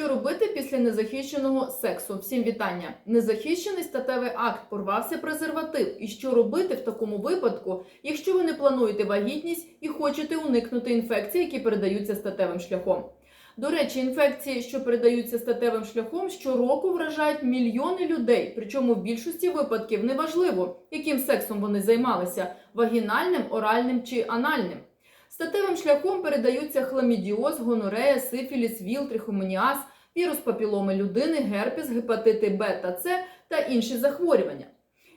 Що робити після незахищеного сексу? Всім вітання! Незахищений статевий акт порвався презерватив. І що робити в такому випадку, якщо ви не плануєте вагітність і хочете уникнути інфекцій, які передаються статевим шляхом? До речі, інфекції, що передаються статевим шляхом, щороку вражають мільйони людей. Причому в більшості випадків неважливо, яким сексом вони займалися вагінальним, оральним чи анальним. Статевим шляхом передаються хламідіоз, гонорея, сифіліс, віл, трихомоніаз, вірус папіломи людини, герпес, гепатити Б та С та інші захворювання.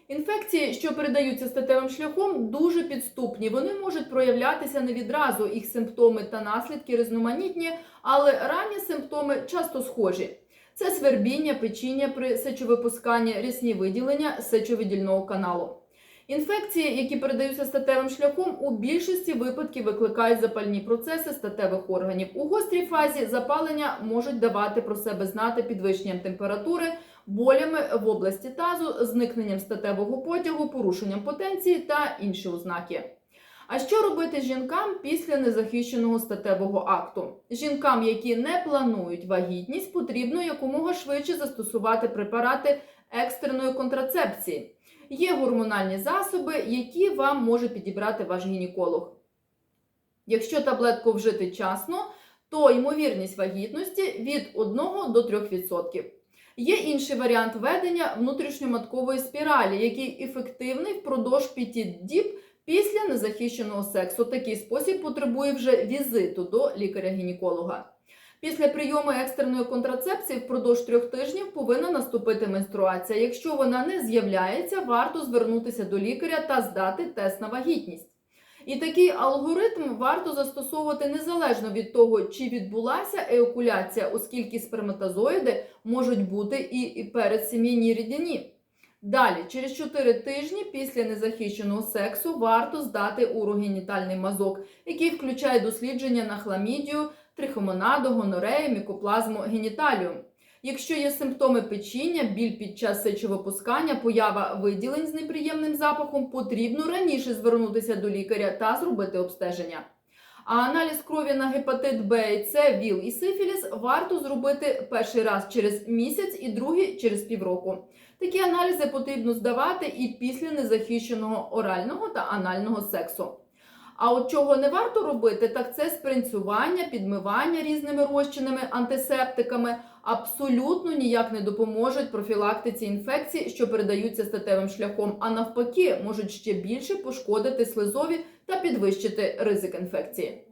Інфекції, що передаються статевим шляхом, дуже підступні. Вони можуть проявлятися не відразу. Їх симптоми та наслідки різноманітні, але ранні симптоми часто схожі. Це свербіння, печіння при сечовипусканні, рісні виділення сечовидільного каналу. Інфекції, які передаються статевим шляхом, у більшості випадків викликають запальні процеси статевих органів. У гострій фазі запалення можуть давати про себе знати підвищенням температури, болями в області тазу, зникненням статевого потягу, порушенням потенції та інші ознаки. А що робити жінкам після незахищеного статевого акту? Жінкам, які не планують вагітність, потрібно якомога швидше застосувати препарати екстреної контрацепції. Є гормональні засоби, які вам може підібрати ваш гінеколог. Якщо таблетку вжити вчасно, то ймовірність вагітності від 1 до 3%. Є інший варіант ведення внутрішньоматкової спіралі, який ефективний впродовж 5 діб після незахищеного сексу. Такий спосіб потребує вже візиту до лікаря-гінеколога. Після прийому екстреної контрацепції впродовж трьох тижнів повинна наступити менструація. Якщо вона не з'являється, варто звернутися до лікаря та здати тест на вагітність. І такий алгоритм варто застосовувати незалежно від того, чи відбулася еокуляція, оскільки сперматозоїди можуть бути і передсімейній рідині. Далі, через 4 тижні після незахищеного сексу варто здати урогенітальний мазок, який включає дослідження на хламідію, трихомонаду, гонорею, мікоплазму, геніталію. Якщо є симптоми печіння, біль під час сечовипускання, поява виділень з неприємним запахом, потрібно раніше звернутися до лікаря та зробити обстеження. А аналіз крові на гепатит Б і С, ВІЛ і сифіліс варто зробити перший раз через місяць і другий через півроку. Такі аналізи потрібно здавати і після незахищеного орального та анального сексу. А от чого не варто робити, так це спринцювання, підмивання різними розчинами, антисептиками абсолютно ніяк не допоможуть профілактиці інфекцій, що передаються статевим шляхом, а навпаки, можуть ще більше пошкодити слизові та підвищити ризик інфекції.